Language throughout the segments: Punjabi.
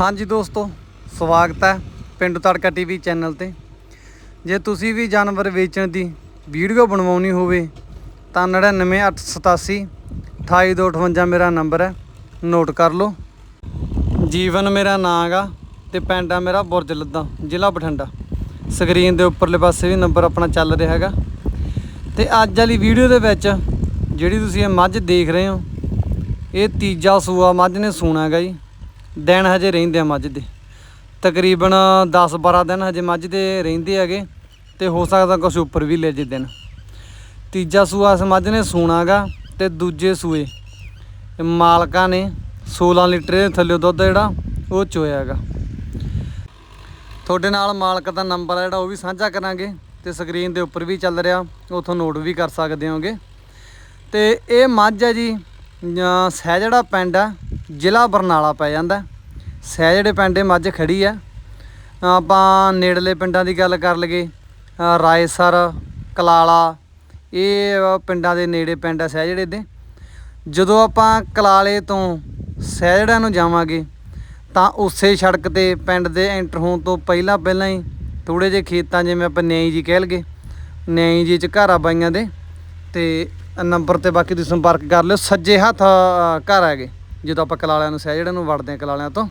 ਹਾਂਜੀ ਦੋਸਤੋ, ਸਵਾਗਤ ਹੈ ਪਿੰਡ ਤੜਕਾ ਟੀਵੀ ਚੈਨਲ ਤੇ। ਜੇ ਤੁਸੀਂ ਵੀ ਜਾਨਵਰ ਵੇਚਣ ਦੀ ਵੀਡੀਓ ਬਣਵਾਉਣੀ ਹੋਵੇ, ਤਾਂ 99887 28258 ਮੇਰਾ ਨੰਬਰ ਹੈ। ਨੋਟ ਕਰ ਲਓ। ਜੀਵਨ ਮੇਰਾ ਨਾਂ ਗਾ ਤੇ ਪਿੰਡ ਆ ਮੇਰਾ ਬੁਰਜ ਲੱਦਾ, ਜ਼ਿਲ੍ਹਾ ਬਠਿੰਡਾ। ਸਕਰੀਨ ਦੇ ਉੱਪਰਲੇ ਪਾਸੇ ਵੀ ਨੰਬਰ ਆਪਣਾ ਚੱਲ ਰਿਹਾ ਹੈਗਾ। ਤੇ ਅੱਜ ਵਾਲੀ ਵੀਡੀਓ ਦੇ ਵਿੱਚ, ਜਿਹੜੀ ਤੁਸੀਂ ਇਹ ਮੱਝ ਦੇਖ ਰਹੇ ਹੋ, ਇਹ ਤੀਜਾ ਸੂਆ ਮੱਝ ਨੇ ਸੂਣਾ ਹੈਗਾ ਜੀ। ਦਿਨ ਹਜੇ ਰਹਿੰਦੇ ਆ ਮੱਝ ਦੇ। ਤਕਰੀਬਨ 10-12 ਦਿਨ ਹਜੇ ਮੱਝ ਦੇ ਰਹਿੰਦੇ ਹੈਗੇ ਤੇ ਹੋ ਸਕਦਾ ਕੁਝ ਉੱਪਰ ਵੀ ਲੈ ਜੇ ਦਿਨ। ਤੀਜਾ ਸੂਆ ਇਸ ਮੱਝ ਨੇ ਸੂਣਾਗਾ ਤੇ ਦੂਜੇ ਸੂਏ। ਮਾਲਕਾਂ ਨੇ 16 ਲੀਟਰ ਦੇ ਥੱਲੇ ਦੁੱਧ ਜਿਹੜਾ, ਉਹ ਚੋਇਆ ਹੈਗਾ ਤੁਹਾਡੇ ਨਾਲ ਮਾਲਕ ਦਾ ਨੰਬਰ ਜਿਹੜਾ, ਉਹ ਵੀ ਸਾਂਝਾ ਕਰਾਂਗੇ ਤੇ ਸਕਰੀਨ ਦੇ ਉੱਪਰ ਵੀ ਚੱਲ ਰਿਹਾ, ਉਥੋਂ ਨੋਟ ਵੀ ਕਰ ਸਕਦੇ ਹੋਗੇ। ਤੇ ਇਹ ਮੱਝ ਹੈ ਜੀ, ਅਹ ਸਹਿਜੜਾ ਪਿੰਡ ਹੈ ਜ਼ਿਲ੍ਹਾ ਬਰਨਾਲਾ ਪੈ ਜਾਂਦਾ। ਸਹਿਜੜੇ ਪਿੰਡ ਮੱਝ ਖੜੀ ਆ। ਆਪਾਂ ਨੇੜਲੇ ਪਿੰਡਾਂ ਦੀ ਗੱਲ ਕਰ ਲਈਏ ਰਾਏਸਰ ਕਲਾਲਾ ਇਹ ਪਿੰਡਾਂ ਦੇ ਨੇੜੇ ਪਿੰਡ ਆ ਸਹਿਜੜੇ ਦੇ ਜਦੋਂ ਆਪਾਂ ਕਲਾਲੇ ਤੋਂ ਸਹਿਜੜਾ ਨੂੰ ਜਾਵਾਂਗੇ ਤਾਂ ਉਸੇ ਸੜਕ ਤੇ ਪਿੰਡ ਦੇ ਐਂਟਰ ਹੋਣ ਤੋਂ ਪਹਿਲਾਂ ਪਹਿਲਾਂ ਹੀ ਥੋੜੇ ਜਿਹੇ ਖੇਤਾਂ ਜਿਵੇਂ ਆਪਾਂ ਨਿਆਈ ਜੀ ਕਹਿ ਲਗੇ ਨਿਆਈ ਜੀ ਚ ਘਰ ਆ ਬਾਈਆਂ ਦੇ ਤੇ ਨੰਬਰ ਤੇ ਬਾਕੀ ਤੁਸੀਂ ਸੰਪਰਕ ਕਰ ਲਿਓ ਸੱਜੇ ਹੱਥ ਅ, ਘਰ ਹੈਗੇ। ਜਦੋਂ ਆਪਾਂ ਕਲਾਲਿਆਂ ਨੂੰ ਸਹਿਜੜੇ ਨੂੰ ਵੜਦੇ ਆ ਕਲਾਲਿਆਂ ਤੋਂ।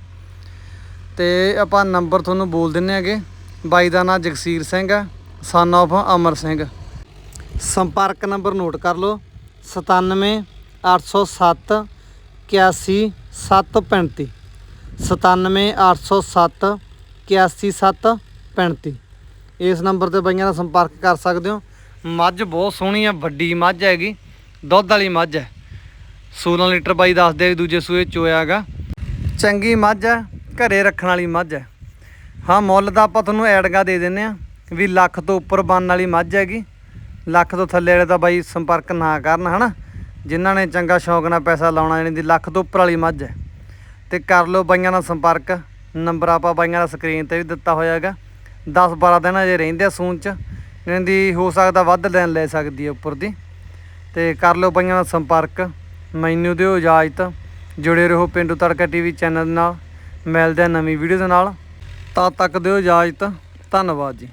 ਤੇ ਆਪਾਂ ਨੰਬਰ ਤੁਹਾਨੂੰ ਬੋਲ ਦਿੰਨੇ ਹੈਗੇ। ਬਾਈ ਦਾ ਨਾਮ ਜਗਸੀਰ ਸਿੰਘ ਹੈ ਸਨ of ਅਮਰ ਸਿੰਘ। ਸੰਪਰਕ ਨੰਬਰ ਨੋਟ ਕਰ ਲਓ 97 807 81 735 97 807 81 735 ਇਸ ਨੰਬਰ ਤੇ ਬਾਈਆਂ ਨਾਲ ਸੰਪਰਕ ਕਰ ਸਕਦੇ ਹੋ। ਮੱਝ ਬਹੁਤ ਸੋਹਣੀ ਹੈ, ਵੱਡੀ ਮੱਝ ਹੈਗੀ, ਦੁੱਧ ਵਾਲੀ ਮੱਝ ਹੈ। 16 ਲੀਟਰ ਬਾਈ ਦੱਸਦੇ ਆ ਦੂਜੇ ਸੂਏ ਚੋਇਆ ਹੈਗਾ। ਚੰਗੀ ਮੱਝ ਹੈ ਘਰੇ ਰੱਖਣ ਵਾਲੀ ਮੱਝ ਹੈ। ਹਾਂ, ਮੁੱਲ ਦਾ ਆਪਾਂ ਤੁਹਾਨੂੰ ਐਡਗਾ ਦੇ ਦਿੰਨੇ ਆ ਵੀ ਲੱਖ ਤੋਂ ਉੱਪਰ ਬਣਨ ਵਾਲੀ ਮੱਝ ਹੈਗੀ। ਲੱਖ ਤੋਂ ਥੱਲੇ ਵਾਲੇ ਤਾਂ ਬਾਈ ਸੰਪਰਕ ਨਾ ਕਰਨ, ਹਨਾ? ਜਿਨ੍ਹਾਂ ਨੇ ਚੰਗਾ ਸ਼ੌਂਕ ਨਾਲ ਪੈਸਾ ਲਾਉਣਾ ਜਾਣੀ ਦੀ ਲੱਖ ਤੋਂ ਉੱਪਰ ਵਾਲੀ ਮੱਝ ਹੈ। ਤੇ ਕਰ ਲਓ ਬਾਈਆਂ ਨਾਲ ਸੰਪਰਕ। ਨੰਬਰ ਆਪਾਂ ਬਾਈਆਂ ਦਾ ਸਕਰੀਨ ਤੇ ਵੀ ਦਿੱਤਾ ਹੋਇਆ ਹੈਗਾ। 10 12 ਦਿਨ ਅਜੇ ਰਹਿੰਦੇ ਆ ਸੂਨ ਚ ਇਹਨਾਂ ਦੀ ਹੋ ਸਕਦਾ ਵੱਧ ਲੈਣ ਲੈ ਸਕਦੀ ਹੈ ਉੱਪਰ ਦੀ। ਤੇ ਕਰ ਲਓ ਬਾਈਆਂ ਨਾਲ ਸੰਪਰਕ। ਮੈਨੂੰ ਦਿਓ ਇਜਾਜ਼ਤ। ਜੁੜੇ ਰਹੋ ਪਿੰਡੂ ਤੜਕਾ ਟੀਵੀ ਚੈਨਲ ਨਾਲ। ਮਿਲਦੇ ਆ ਨਵੀਂ ਵੀਡੀਓ ਦੇ ਨਾਲ। ਤਦ ਤੱਕ ਦਿਓ ਇਜਾਜ਼ਤ। ਧੰਨਵਾਦ ਜੀ।